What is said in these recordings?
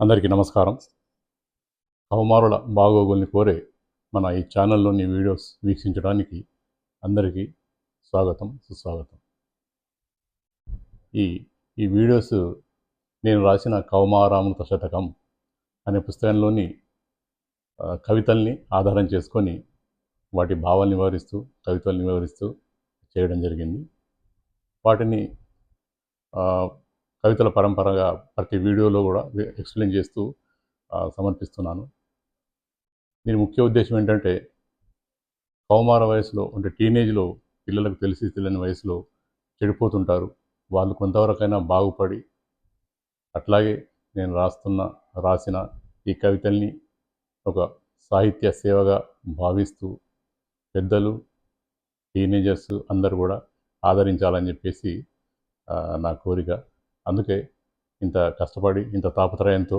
అందరికీ నమస్కారం. కౌమారుల బాగోగుల్ని కోరే మన ఈ ఛానల్లోని వీడియోస్ వీక్షించడానికి అందరికీ స్వాగతం సుస్వాగతం. ఈ ఈ వీడియోస్ నేను రాసిన కౌమారామృత శతకం అనే పుస్తకంలోని కవితల్ని ఆధారం చేసుకొని వాటి భావాల్ని వివరిస్తూ కవితల్ని వివరిస్తూ చేయడం జరిగింది. వాటిని కవితల పరంపరగా ప్రతి వీడియోలో కూడా ఎక్స్ప్లెయిన్ చేస్తూ సమర్పిస్తున్నాను. దీని ముఖ్య ఉద్దేశం ఏంటంటే కౌమార వయసులో అంటే టీనేజ్లో పిల్లలకు తెలిసి తెలియని వయసులో చెడిపోతుంటారు. వాళ్ళు కొంతవరకైనా బాగుపడి అట్లాగే నేను రాస్తున్న రాసిన ఈ కవితల్ని ఒక సాహిత్య సేవగా భావిస్తూ పెద్దలు టీనేజర్స్ అందరూ కూడా ఆదరించాలని చెప్పేసి నా కోరిక. అందుకే ఇంత కష్టపడి ఇంత తాపత్రయంతో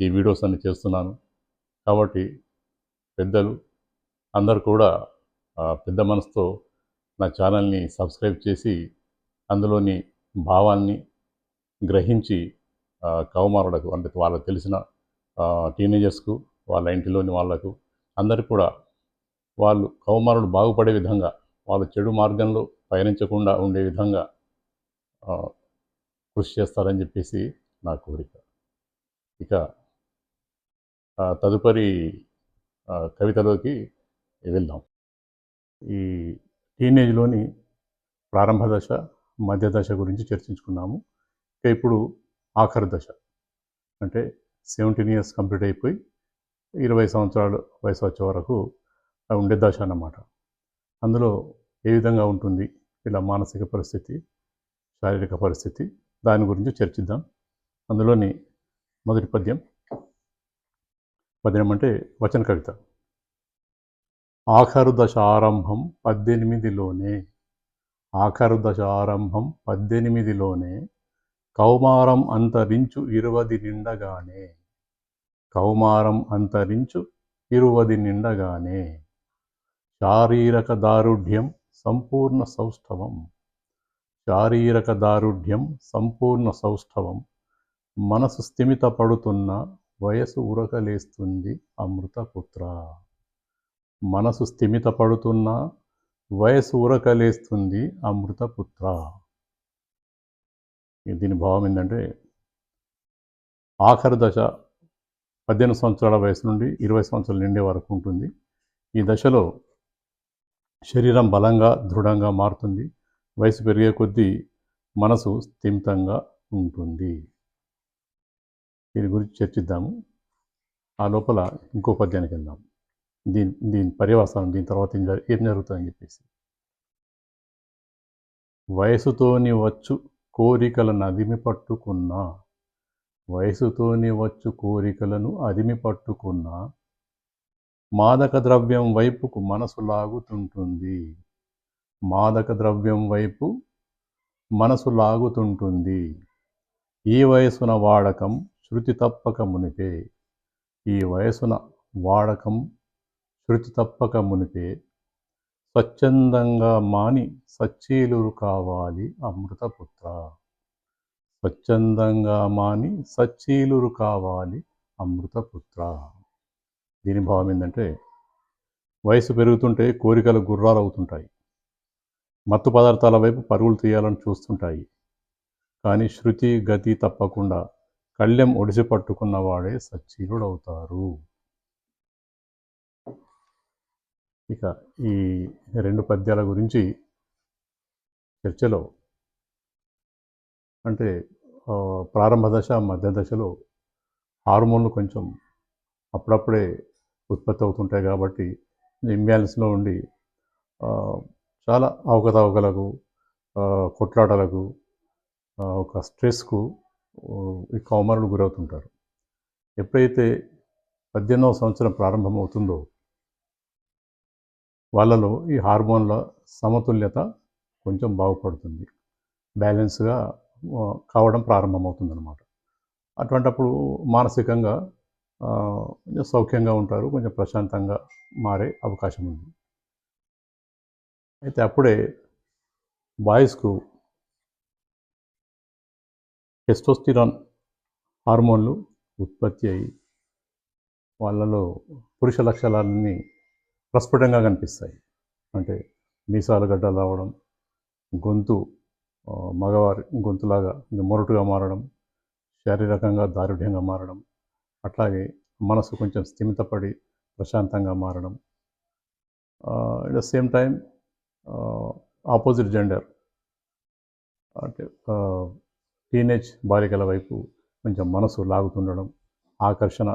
ఈ వీడియోస్ అన్ని చేస్తున్నాను. కాబట్టి పెద్దలు అందరు కూడా పెద్ద మనసుతో నా ఛానల్ని సబ్స్క్రైబ్ చేసి అందులోని భావాన్ని గ్రహించి కౌమారులకు అంటే వాళ్ళకు తెలిసిన టీనేజర్స్కు వాళ్ళ ఇంటిలోని వాళ్ళకు అందరు కూడా వాళ్ళు కౌమారులు బాగుపడే విధంగా వాళ్ళు చెడు మార్గంలో పయనించకుండా ఉండే విధంగా కృషి చేస్తారని చెప్పేసి నా కోరిక. ఇక తదుపరి కవితలోకి వెళ్దాం. ఈ టీనేజ్లోని ప్రారంభ దశ మధ్య దశ గురించి చర్చించుకున్నాము. ఇక ఇప్పుడు ఆఖరి దశ. అంటే సెవెంటీన్ ఇయర్స్ కంప్లీట్ అయిపోయి ఇరవై సంవత్సరాలు వయసు వచ్చే వరకు ఉండే దశ అన్నమాట. అందులో ఏ విధంగా ఉంటుంది? ఇలా మానసిక పరిస్థితి శారీరక పరిస్థితి దాని గురించి చర్చిద్దాం. అందులోని మొదటి పద్యం. పద్యం అంటే వచన కవిత. ఆఖరు దశ ఆరంభం పద్దెనిమిదిలోనే. ఆఖరు దశ ఆరంభం పద్దెనిమిదిలోనే. కౌమారం అంతరించు ఇరువది నిండగానే. కౌమారం అంతరించు ఇరువది నిండగానే. శారీరక దారుఢ్యం సంపూర్ణ సౌష్ఠవం. శారీరక దారుఢ్యం సంపూర్ణ సౌష్ఠవం మనసు స్థిమిత పడుతున్న వయసు ఉరకలేస్తుంది అమృతపుత్ర. మనసు స్థిమిత పడుతున్న వయసు ఉరకలేస్తుంది అమృతపుత్ర. దీని భావం ఏంటంటే ఆఖరి దశ పద్దెనిమిది సంవత్సరాల వయసు నుండి ఇరవై సంవత్సరాలు నిండే వరకు ఉంటుంది. ఈ దశలో శరీరం బలంగా దృఢంగా మారుతుంది. వయసు పెరిగే కొద్దీ మనసు స్థిమితంగా ఉంటుంది. దీని గురించి చర్చిద్దాము. ఆ లోపల ఇంకో పద్యానికి వెళ్దాం. దీని దీని పర్యవసానం దీని తర్వాత ఏం ఏం జరుగుతుందని చెప్పేసి. వయసుతోని వచ్చు కోరికలను అదిమి పట్టుకున్నా వయసుతోని వచ్చు కోరికలను అదిమి పట్టుకున్నా మాదక ద్రవ్యం వైపుకు మనసు లాగుతుంటుంది. మాదక ద్రవ్యం వైపు మనసు లాగుతుంటుంది. ఈ వయసున వాడకం శృతి తప్పక మునిపే. ఈ వయసున వాడకం శృతి తప్పక మునిపే. స్వచ్ఛందంగా మాని సచ్చీలురు కావాలి అమృతపుత్ర. స్వచ్ఛందంగా మాని సచ్చీలురు కావాలి అమృతపుత్ర. దీని భావం ఏంటంటే వయసు పెరుగుతుంటే కోరికలు గుర్రాలు అవుతుంటాయి మత్తు పదార్థాల వైపు పరుగులు తీయాలని చూస్తుంటాయి. కానీ శృతి గతి తప్పకుండా కళ్ళెం ఒడిసి పట్టుకున్న వాడే సచ్చీలుడవుతారు. ఇక ఈ రెండు పద్యాల గురించి చర్చలో అంటే ప్రారంభ దశ మధ్య దశలో హార్మోన్లు కొంచెం అప్పుడప్పుడే ఉత్పత్తి అవుతుంటాయి కాబట్టి ఇంబ్యాలెన్స్లో ఉండి చాలా అవకతవకలకు కొట్లాటలకు ఒక స్ట్రెస్కు ఈ కౌమారులు గురవుతుంటారు. ఎప్పుడైతే పద్దెనిమిదవ సంవత్సరం ప్రారంభమవుతుందో వాళ్ళలో ఈ హార్మోన్ల సమతుల్యత కొంచెం బాగుపడుతుంది. బ్యాలెన్స్గా కావడం ప్రారంభమవుతుంది అనమాట అటువంటప్పుడు మానసికంగా కొంచెం సౌఖ్యంగా ఉంటారు కొంచెం ప్రశాంతంగా మారే అవకాశం ఉంది అయితే అప్పుడే బాయ్స్కు టెస్టోస్టిరాన్ హార్మోన్లు ఉత్పత్తి అయ్యి వాళ్ళలో పురుష లక్షణాలన్నీ ప్రస్ఫుటంగా కనిపిస్తాయి. అంటే మీసాలు గడ్డలు రావడం గొంతు మగవారి గొంతులాగా ఇంకా మొరటుగా మారడం శారీరకంగా దారుఢ్యంగా మారడం అట్లాగే మనసు కొంచెం స్థిమితపడి ప్రశాంతంగా మారడం at the same time opposite gender. అంటే టీనేజ్ బాలికల వైపు కొంచెం మనసు లాగుతుండడం ఆకర్షణ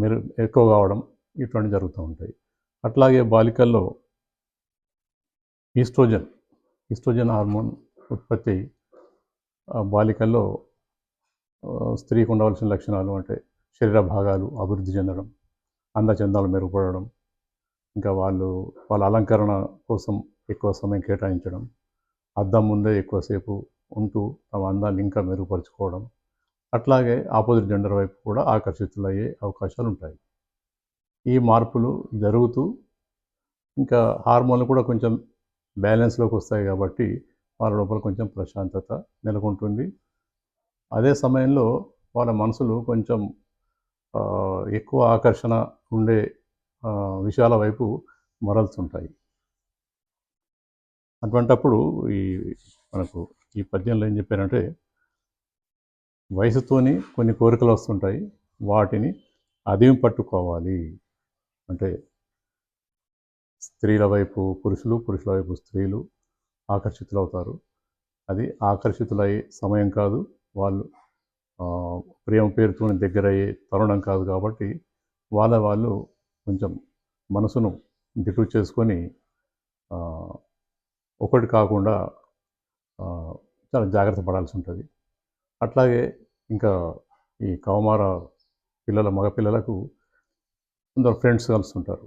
మెరు ఎక్కువ కావడం ఇటువంటి జరుగుతూ ఉంటాయి. అట్లాగే బాలికల్లో ఈస్ట్రోజన్ ఈస్ట్రోజన్ హార్మోన్ ఉత్పత్తి బాలికల్లో స్త్రీకి ఉండవలసిన లక్షణాలు అంటే శరీర భాగాలు అభివృద్ధి చెందడం అందచందాలు మెరుగుపడడం ఇంకా వాళ్ళు వాళ్ళ అలంకరణ కోసం ఎక్కువ సమయం కేటాయించడం అద్దం ముందే ఎక్కువసేపు ఉంటూ తమ అందాన్ని ఇంకా మెరుగుపరుచుకోవడం అట్లాగే ఆపోజిట్ జెండర్ వైపు కూడా ఆకర్షితులయ్యే అవకాశాలు ఉంటాయి ఈ మార్పులు జరుగుతూ ఇంకా హార్మోన్లు కూడా కొంచెం బ్యాలెన్స్లోకి వస్తాయి కాబట్టి వాళ్ళ లోపల కొంచెం ప్రశాంతత నెలకొంటుంది. అదే సమయంలో వాళ్ళ మనసులు కొంచెం ఎక్కువ ఆకర్షణ ఉండే విషయాల వైపు మరలుతుంటాయి అటువంటప్పుడు ఈ మనకు ఈ పద్యంలో ఏం చెప్పారంటే వయసుతోనే కొన్ని కోరికలు వస్తుంటాయి. వాటిని అదిమి పట్టుకోవాలి. అంటే స్త్రీల వైపు పురుషులు పురుషుల వైపు స్త్రీలు ఆకర్షితులవుతారు. అది ఆకర్షితులయ్యే సమయం కాదు. వాళ్ళు ఆ, ప్రేమ దగ్గర దగ్గరయ్యే తరుణం కాదు కాబట్టి వాళ్ళ వాళ్ళు కొంచెం మనసును దిటు చేసుకొని ఒకటి కాకుండా చాలా జాగ్రత్త పడాల్సి ఉంటుంది. అట్లాగే ఇంకా ఈ కౌమార పిల్లల మగ పిల్లలకు కొందరు ఫ్రెండ్స్ కలుస్తుంటారు.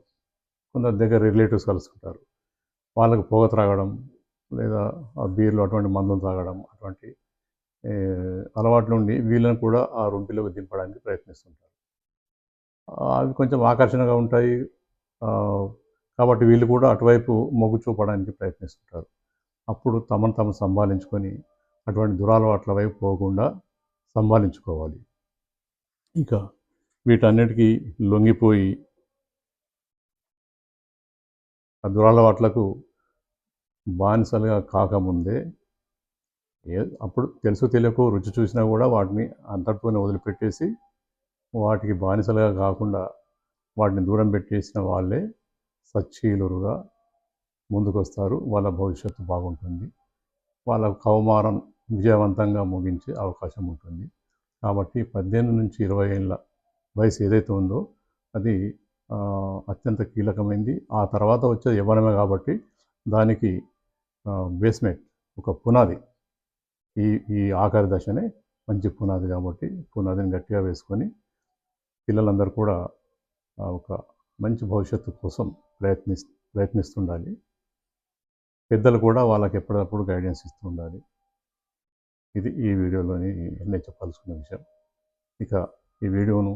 కొందరు దగ్గర రిలేటివ్స్ కలుస్తుంటారు. వాళ్ళకు పొగ త్రాగడం లేదా ఆ బీర్లు అటువంటి మందులు తాగడం అటువంటి ఏ, అలవాట్ల నుండి వీళ్ళని కూడా ఆ రొంపిలోకి దింపడానికి ప్రయత్నిస్తుంటారు. అవి కొంచెం ఆకర్షణగా ఉంటాయి. కాబట్టి వీళ్ళు కూడా అటువైపు మొగ్గు చూపడానికి ప్రయత్నిస్తుంటారు. అప్పుడు తమను తాము సంభాలించుకొని అటువంటి దురాలవాట్ల వైపు పోకుండా సంభాలించుకోవాలి. ఇక వీటన్నిటికీ లొంగిపోయి ఆ దురాలవాట్లకు బానిసలుగా కాకముందే ఏ అప్పుడు తెలుసు తెలియకు రుచి చూసినా కూడా వాటిని అంతటితోనే వదిలిపెట్టేసి వాటికి బానిసలుగా కాకుండా వాటిని దూరం పెట్టేసిన వాళ్ళే సచ్చీలురుగా ముందుకొస్తారు. వాళ్ళ భవిష్యత్తు బాగుంటుంది. వాళ్ళ కౌమారం విజయవంతంగా ముగించే అవకాశం ఉంటుంది. కాబట్టి పద్దెనిమిది నుంచి ఇరవై ఏళ్ళ వయసు ఏదైతే ఉందో అది అత్యంత కీలకమైంది. ఆ తర్వాత వచ్చేది యవ్వనమే కాబట్టి దానికి బేస్మెంట్ ఒక పునాది. ఈ ఈ ఆఖరి దశనే మంచి పునాది కాబట్టి పునాదిని గట్టిగా వేసుకొని పిల్లలందరూ కూడా ఒక మంచి భవిష్యత్తు కోసం ప్రయత్ని ప్రయత్నిస్తుండాలి. పెద్దలు కూడా వాళ్ళకి ఎప్పటికప్పుడు గైడెన్స్ ఇస్తూ ఉండాలి ఇది ఈ వీడియోలోని నేను చెప్పాల్సిన విషయం. ఇక ఈ వీడియోను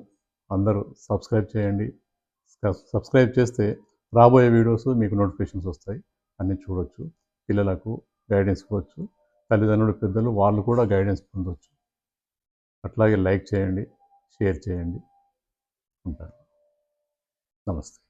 అందరూ సబ్స్క్రైబ్ చేయండి. సబ్స్క్రైబ్ చేస్తే రాబోయే వీడియోస్ మీకు నోటిఫికేషన్స్ వస్తాయి. అన్నీ చూడొచ్చు. పిల్లలకు గైడెన్స్ ఇవ్వచ్చు. తల్లిదండ్రులు పెద్దలు వాళ్ళు కూడా గైడెన్స్ పొందొచ్చు. అట్లాగే లైక్ చేయండి షేర్ చేయండి. ഉണ്ടാകും നമസ്തേ.